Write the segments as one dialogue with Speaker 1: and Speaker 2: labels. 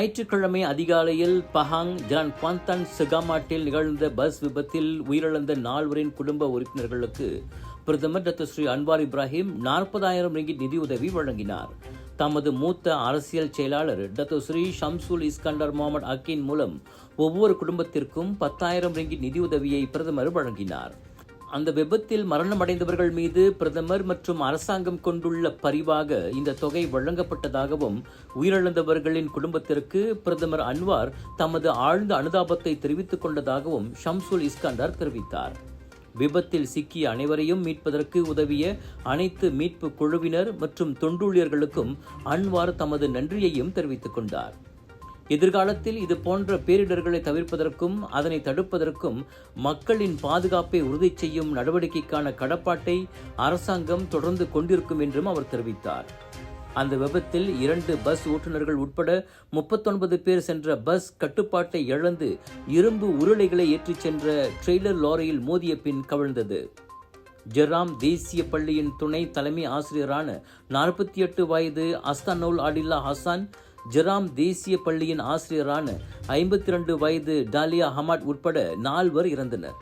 Speaker 1: ஞாயிற்றுக்கிழமை அதிகாலையில் Pahang John குவாந்தன் சிகாமாட்டில் நிகழ்ந்த பஸ் விபத்தில் உயிரிழந்த நால்வரின் குடும்ப உறுப்பினர்களுக்கு பிரதமர் டாக்டர் ஸ்ரீ அன்வார் இப்ராஹிம் நாற்பதாயிரம் ரிங்கிட் நிதியுதவி வழங்கினார். தமது மூத்த அரசியல் செயலாளர் doctor Seri Shamsul Iskandar Mohamed Akin மூலம் ஒவ்வொரு குடும்பத்திற்கும் பத்தாயிரம் ரிங்கிட் நிதியுதவியை பிரதமர் வழங்கினார். அந்த விபத்தில் மரணமடைந்தவர்கள் மீது பிரதமர் மற்றும் அரசாங்கம் கொண்டுள்ள பரிவாக இந்த தொகை வழங்கப்பட்டதாகவும் உயிரிழந்தவர்களின் குடும்பத்திற்கு பிரதமர் அன்வார் தமது ஆழ்ந்த அனுதாபத்தை தெரிவித்துக் கொண்டதாகவும் ஷம்சுல் இஸ்கண்டர் தெரிவித்தார். விபத்தில் சிக்கிய அனைவரையும் மீட்பதற்கு உதவிய அனைத்து மீட்பு குழுவினர் மற்றும் தொண்டூழியர்களுக்கும் அன்வார் தமது நன்றியையும் தெரிவித்துக் கொண்டார். எதிர்காலத்தில் இது போன்ற பேரிடர்களை தவிர்ப்பதற்கும் அதனை தடுப்பதற்கும் மக்களின் பாதுகாப்பை உறுதி செய்யும் நடவடிக்கைக்கான கடப்பாட்டை அரசாங்கம் தொடர்ந்து கொண்டிருக்கும் என்றும் அவர் தெரிவித்தார். அந்த விபத்தில் இரண்டு பஸ் ஓட்டுநர்கள் உட்பட முப்பத்தொன்பது பேர் சென்ற பஸ் கட்டுப்பாட்டை இழந்து இரும்பு உருளைகளை ஏற்றிச் சென்ற ட்ரெய்லர் லாரியில் மோதிய பின் கவிழ்ந்தது. ஜெராம் தேசிய பள்ளியின் துணை தலைமை ஆசிரியரான நாற்பத்தி எட்டு வயது அஸ்தானோல் அடில்லா ஹசான் ஜெராம் தேசிய பள்ளியின் ஆசிரியரான ஐம்பத்தி ரெண்டு வயது டாலியா ஹமாட் உட்பட நால்வர் இறந்தனர்.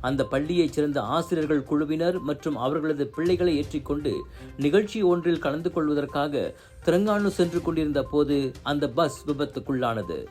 Speaker 1: அந்த பள்ளியைச் சேர்ந்த ஆசிரியர்கள் குழுவினர் மற்றும் அவர்களது பிள்ளைகளை ஏற்றிக்கொண்டு நிகழ்ச்சி ஒன்றில் கலந்து கொள்வதற்காக திரங்கானு சென்று கொண்டிருந்த போது அந்த பஸ் விபத்துக்குள்ளானது.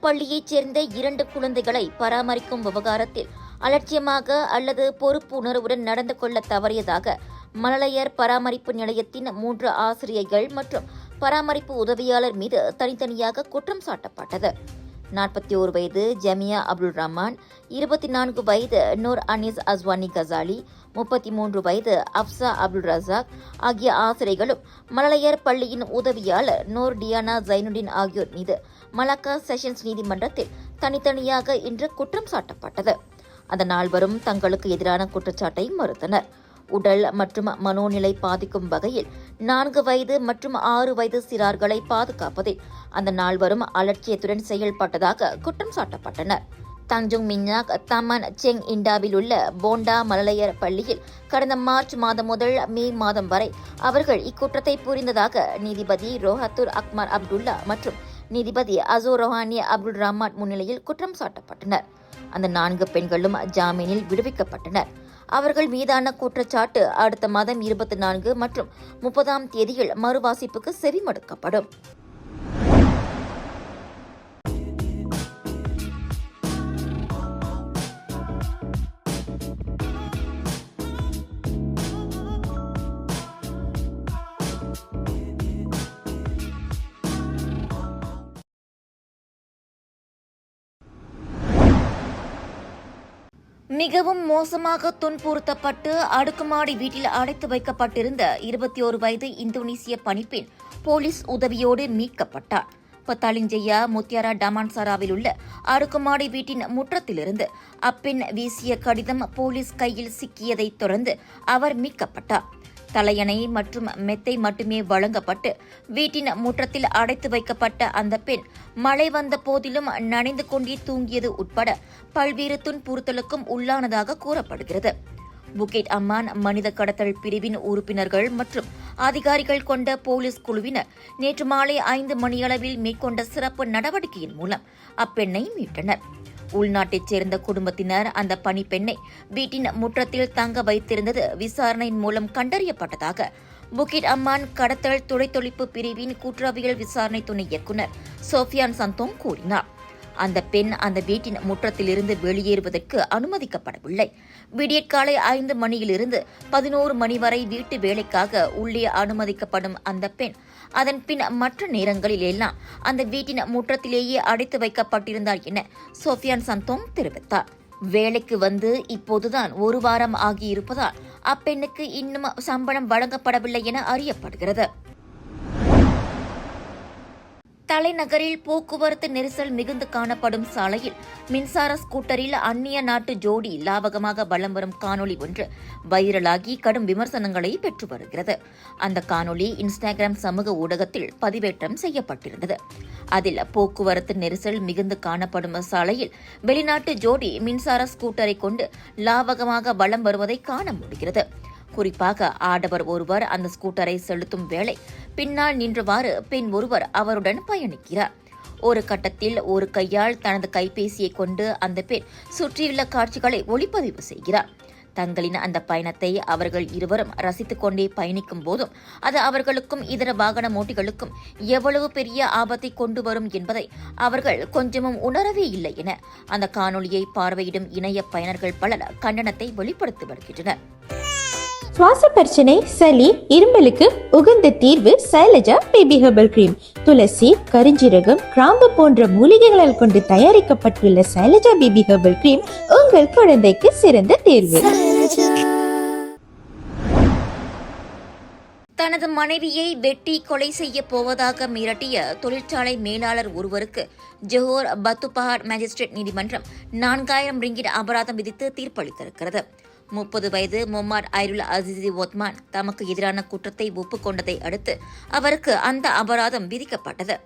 Speaker 2: பள்ளியைச் சேர்ந்த இரண்டு குழந்தைகளை பராமரிக்கும் விவகாரத்தில் அலட்சியமாக அல்லது பொறுப்பு உணர்வுடன் நடந்து கொள்ள தவறியதாக மழலையர் பராமரிப்பு நிலையத்தின் மூன்று ஆசிரியர்கள் மற்றும் பராமரிப்பு உதவியாளர் மீது தனித்தனியாக குற்றம் சாட்டப்பட்டது. நாற்பத்தி ஓரு வயது ஜமியா அப்துல் ரஹ்மான் இருபத்தி நான்கு வயது நூர் அனீஸ் அஸ்வானி கசாலி முப்பத்தி மூன்று வயது அப்சா அப்துல் ரசாக் ஆகிய ஆசிரியர்களும் மலையர் பள்ளியின் உதவியாளர் நூர் டியானா ஜைனுடின் ஆகியோர் மீது மலாக்கா செஷன்ஸ் நீதிமன்றத்தில் தனித்தனியாக இன்று குற்றம் சாட்டப்பட்டது. அந்த நால்வரும் தங்களுக்கு எதிரான குற்றச்சாட்டை மறுத்தனர். உடல் மற்றும் மனோநிலை பாதிக்கும் வகையில் நான்கு வயது மற்றும் ஆறு வயது சிறார்களை பாதுகாப்பதில் அந்த நால்வரும் அலட்சியத்துடன் செயல்பட்டதாக குற்றம் சாட்டப்பட்டனர். தஞ்சோங் மின்னாக் தமன் செங் இண்டாவில் உள்ள போண்டா மலலையர் பள்ளியில் கடந்த மார்ச் மாதம் முதல் மே மாதம் வரை அவர்கள் இக்குற்றத்தை புரிந்ததாக நீதிபதி ரோஹத்துர் அக்மர் அப்துல்லா மற்றும் நீதிபதி அசோ ரொஹானி அப்துல் ரஹ்மான் முன்னிலையில் குற்றம் சாட்டப்பட்டனர். அந்த நான்கு பெண்களும் ஜாமீனில் விடுவிக்கப்பட்டனர். அவர்கள் மீதான குற்றச்சாட்டு அடுத்த மாதம் இருபத்தி நான்கு மற்றும் முப்பதாம் தேதியில் மறுவாசிப்புக்கு செவிமடுக்கப்படும். மிகவும் மோசமாக துன்புறுத்தப்பட்டு அடுக்குமாடி வீட்டில் அடைத்து வைக்கப்பட்டிருந்த இருபத்தி ஒரு வயது இந்தோனேசிய பணிப்பெண் போலீஸ் உதவியோடு மீட்கப்பட்டார். பத்தாலிஞ்சையா முத்தியாரா டமான்சாராவில் உள்ள அடுக்குமாடி வீட்டின் முற்றத்திலிருந்து அப்பெண் வீசிய கடிதம் போலீஸ் கையில் சிக்கியதைத் தொடர்ந்து அவர் மீட்கப்பட்டார். தலையணை மற்றும் மெத்தை மட்டுமே வழங்கப்பட்டு வீட்டின் முற்றத்தில் அடைத்து வைக்கப்பட்ட அந்த பெண் மழை வந்த போதிலும் நனைந்து கொண்டே தூங்கியது உட்பட பல்வேறு துன்புறுத்தலுக்கும் உள்ளானதாக கூறப்படுகிறது. புகேட் அம்மான் மனித கடத்தல் பிரிவின் உறுப்பினர்கள் மற்றும் அதிகாரிகள் கொண்ட போலீஸ் குழுவினர் நேற்று மாலை ஐந்து மணியளவில் மேற்கொண்ட சிறப்பு நடவடிக்கையின் மூலம் அப்பெண்ணை மீட்டனர். உள்நாட்டைச் சேர்ந்த குடும்பத்தினர் அந்த பணிப்பெண்ணை வீட்டின் முற்றத்தில் தங்க வைத்திருந்தது விசாரணையின் மூலம் கண்டறியப்பட்டதாக புகிட் அம்மான் கடத்தல் துடைத்தொழிப்பு பிரிவின் குற்றவியல் விசாரணை துணை இயக்குநர் சோஃபியான் சந்தோங் கூறினார். அந்த பெண் அந்த வீட்டின் முற்றத்திலிருந்து வெளியேறுவதற்கு அனுமதிக்கப்படவில்லை. விடியற்காலை ஐந்து மணியிலிருந்து பதினோரு மணி வரை வீட்டு வேலைக்காக உள்ளே அனுமதிக்கப்படும் அந்த பெண் அதன் பின் மற்ற நேரங்களில் எல்லாம் அந்த வீட்டின் முற்றத்திலேயே அடைத்து வைக்கப்பட்டிருந்தார் என சோஃபியான் சந்தோங் தெரிவித்தார். வேலைக்கு வந்து இப்போதுதான் ஒரு வாரம் ஆகியிருப்பதால் அப்பெண்ணுக்கு இன்னும் சம்பளம் வழங்கப்படவில்லை என அறியப்படுகிறது. தலைநகரில் போக்குவரத்து நெரிசல் மிகுந்து காணப்படும் சாலையில் மின்சார ஸ்கூட்டரில் அந்நிய நாட்டு ஜோடி லாவகமாக வலம் வரும் காணொளி ஒன்று வைரலாகி கடும் விமர்சனங்களை பெற்று வருகிறது. அந்த காணொலி இன்ஸ்டாகிராம் சமூக ஊடகத்தில் பதிவேற்றம் செய்யப்பட்டிருந்தது. அதில் போக்குவரத்து நெரிசல் மிகுந்து காணப்படும் சாலையில் வெளிநாட்டு ஜோடி மின்சார ஸ்கூட்டரை கொண்டு லாவகமாக வலம் வருவதை காண முடிகிறது. குறிப்பாக ஆடவர் ஒருவர் அந்த ஸ்கூட்டரை செலுத்தும் வேளை பின்னால் நின்றவாறு பெண் ஒருவர் அவருடன் பயணிக்கிறார். ஒரு கட்டத்தில் ஒரு கையால் தனது கைபேசியை கொண்டு அந்த பெண் சுற்றியுள்ள காட்சிகளை ஒளிப்பதிவு செய்கிறார். தங்களின் அந்த பயணத்தை அவர்கள் இருவரும் ரசித்துக் கொண்டே பயணிக்கும் போதும் அது அவர்களுக்கும் இதர வாகன ஓட்டிகளுக்கும் எவ்வளவு பெரிய ஆபத்தை கொண்டு வரும் என்பதை அவர்கள் கொஞ்சமும் உணரவே இல்லை என அந்த காணொளியை பார்வையிடும் இணைய பயனர்கள் பலர் கண்டனத்தை வெளிப்படுத்தி வருகின்றனர்.
Speaker 3: சுவாச பிரச்சனை சளி இருமலுக்கு உகந்த தீர்வு சைலஜா பேபி ஹெர்பல் கிரீம். துளசி கரிஞ்சீரகம் கிராம்பு போன்ற மூலிகைகளால் கொண்டு தயாரிக்கப்பட்டுள்ள சைலஜா பேபி ஹெர்பல் கிரீம் உங்கள் குழந்தைக்கு சிறந்த தேர்வு.
Speaker 2: தனது மனைவியை வெட்டி கொலை செய்ய போவதாக மிரட்டிய தொழிற்சாலை மேலாளர் ஒருவருக்கு ஜோஹோர் பத்துபஹார் மேஜிஸ்ட்ரேட் நீதிமன்றம் நான்காயிரம் ரிங்கிட் அபராதம் விதித்து தீர்ப்பளித்திருக்கிறது. முப்பது வயது மொமாட் ஐருல் அசிசி ஒத்மான் தமக்கு எதிரான குற்றத்தை ஒப்புக்கொண்டதை அடுத்து அவருக்கு அந்த அபராதம் விதிக்கப்பட்டது.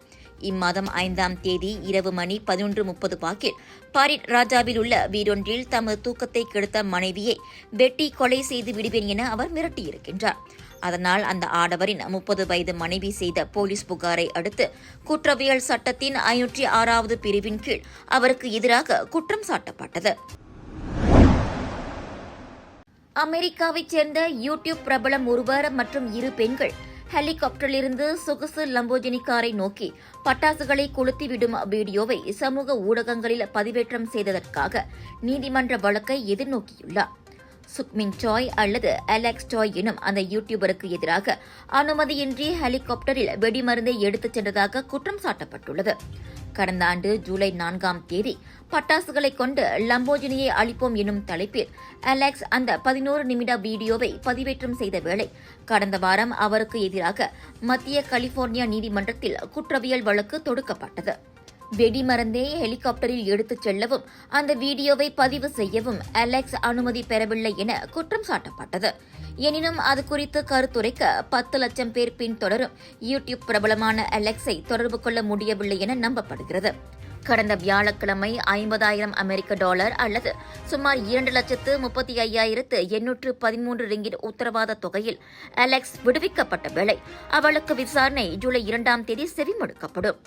Speaker 2: இம்மாதம் ஐந்தாம் தேதி இரவு மணி பதினொன்று முப்பது வாக்கில் பாரிட் ராஜாவில் உள்ள வீடொன்றில் தமது தூக்கத்தை கெடுத்த மனைவியை வெட்டி கொலை செய்து விடுவேன் என அவர் மிரட்டியிருக்கின்றார். அதனால் அந்த ஆடவரின் முப்பது வயது மனைவி செய்த போலீஸ் புகாரை அடுத்து குற்றவியல் சட்டத்தின் ஐநூற்றி ஆறாவது பிரிவின் கீழ் அவருக்கு எதிராக குற்றம் சாட்டப்பட்டது. அமெரிக்காவைச் சேர்ந்த யூடியூப் பிரபலம் ஒருவர் மற்றும் இரு பெண்கள் ஹெலிகாப்டரிலிருந்து சொகுசு லம்போஜினி காரை நோக்கி பட்டாசுகளை கொளுத்திவிடும் வீடியோவை சமூக ஊடகங்களில் பதிவேற்றம் செய்ததற்காக நீதிமன்ற வழக்கை எதிர்நோக்கியுள்ளார். சுக்மின் சாய் அல்லது அலெக்ஸ் ஜாய் எனும் அந்த யூடியூபருக்கு எதிராக அனுமதியின்றி ஹெலிகாப்டரில் வெடிமருந்தை எடுத்துச் சென்றதாக குற்றம் சாட்டப்பட்டுள்ளது. கடந்த ஆண்டு ஜூலை நான்காம் தேதி பட்டாசுகளை கொண்டு லம்போஜினியை அளிப்போம் எனும் தலைப்பில் அலெக்ஸ் அந்த பதினோரு நிமிட வீடியோவை பதிவேற்றம் செய்த வேளை கடந்த வாரம் அவருக்கு எதிராக மத்திய கலிபோர்னியா நீதிமன்றத்தில் குற்றவியல் வழக்கு தொடுக்கப்பட்டது. வெடிமருந்தே ஹெலிகாப்டரில் எடுத்துச் செல்லவும் அந்த வீடியோவை பதிவு செய்யவும் அலெக்ஸ் அனுமதி பெறவில்லை என குற்றம் சாட்டப்பட்டது. எனினும் அது குறித்து கருத்துரைக்க பத்து லட்சம் பேர் பின்தொடரும். யூடியூப் பிரபலமான அலெக்ஸை தொடர்பு கொள்ள முடியவில்லை என நம்பப்படுகிறது. கடந்த வியாழக்கிழமை ஐம்பதாயிரம் அமெரிக்க டாலர் அல்லது சுமார் இரண்டு லட்சத்து முப்பத்தி ஐயாயிரத்து எண்ணூற்று பதிமூன்று ரிங்கிட் உத்தரவாத தொகையில் அலெக்ஸ் விடுவிக்கப்பட்ட வேளை அவளுக்கு விசாரணை ஜூலை இரண்டாம் தேதி செவிமடுக்கப்படும்.